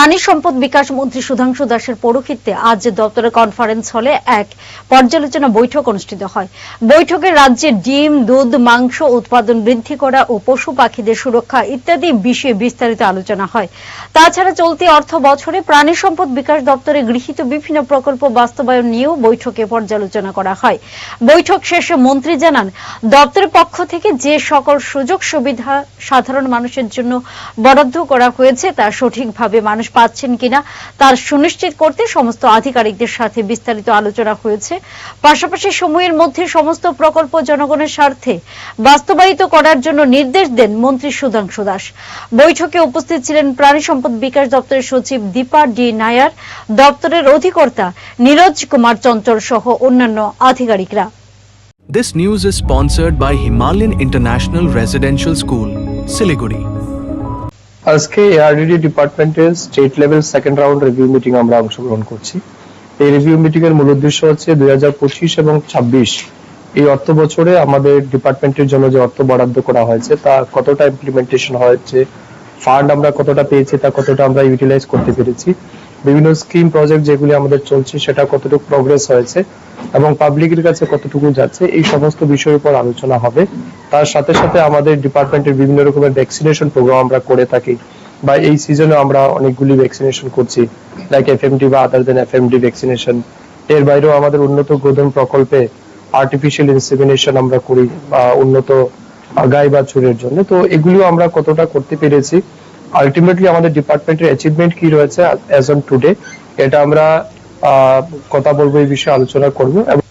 প্রাণী সম্পদ বিকাশ মন্ত্রী সুধাংশু দাসের পৌরোহিত্যে আজ দপ্তরের কনফারেন্স হলে এক পর্যালোচনা বৈঠক অনুষ্ঠিত হয়। বৈঠকে রাজ্যে ডিম, দুধ, মাংস, উৎপাদন বৃদ্ধি করা ও পশু পাখিদের সুরক্ষা ইত্যাদি বিষয়ে বিস্তারিত আলোচনা হয়। তাছাড়া চলতি অর্থ বছরে প্রাণী সম্পদ বিকাশ দপ্তরে গৃহীত বিভিন্ন প্রকল্প বাস্তবায়ন নিয়েও বৈঠকে পর্যালোচনা করা হয়। বৈঠক শেষে মন্ত্রী জানান, দপ্তরের পক্ষ থেকে যে সকল সুযোগ সুবিধা সাধারণ মানুষের জন্য বরাদ্দ করা হয়েছে তা সঠিকভাবে মানুষ পাচ্ছেন কিনা তার সুনিশ্চিত করতে সমস্ত আধিকারিকদের সাথে বিস্তারিত আলোচনা হয়েছে। পাশাপাশি সময়ের মধ্যে সমস্ত প্রকল্প জনগণের স্বার্থে বাস্তবায়িত করার জন্য নির্দেশ দেন মন্ত্রী সুধাংশু দাস। বৈঠকে উপস্থিত ছিলেন প্রাণী সম্পদ বিকাশ দপ্তরের সচিব দীপা ডি নায়ার দপ্তরের অধিকর্তা নীরজ কুমার চঞ্চল সহ অন্যান্য আধিকারিকরা। This news is sponsored by Himalayan International Residential School, Siliguri. আজকে এআরডিডি ডিপার্টমেন্টের state level second round review meeting আমরা অংশগ্রহণ করছি। এই রিভিউ মিটিং এর মূল উদ্দেশ্য হচ্ছে দুই হাজার পঁচিশ এবং ছাব্বিশ। এই অর্থ বছরে আমাদের ডিপার্টমেন্টের জন্য যে অর্থ বরাদ্দ করা হয়েছে, তা কতটা ইমপ্লিমেন্টেশন হয়েছে ফান্ড আমরা কতটা পেয়েছি, তা কতটা আমরা ইউটিলাইজ করতে পেরেছি। বিভিন্ন স্কিম প্রজেক্ট যেগুলি আমাদের চলছে, সেটা কতটুকু প্রগ্রেস হয়েছে এবং পাবলিকের কাছে কতটুকু যাচ্ছে, এই সমস্ত বিষয়ের উপর আলোচনা হবে। তার সাথে সাথে আমাদের ডিপার্টমেন্টের বিভিন্ন রকমের ভ্যাকসিনেশন প্রোগ্রাম আমরা করে থাকি বা এই সিজনে আমরা অনেকগুলি ভ্যাকসিনেশন করছি লাইক এফএমডি বা আদার দেন এফএমডি ভ্যাকসিনেশন এর বাইরেও আমাদের উন্নত গোধন প্রকল্পে আর্টিফিশিয়াল ইনসেমিনেশন আমরা করি বা উন্নত গাই বাছুরের জন্য। তো এগুলিও আমরা কতটা করতে পেরেছি আলটিমেটলি আমাদের ডিপার্টমেন্টের অ্যাচিভমেন্ট কি রয়েছে অ্যাজ অন টুডে এটা আমরা কথা বলব এই বিষয়ে আলোচনা করব। এবং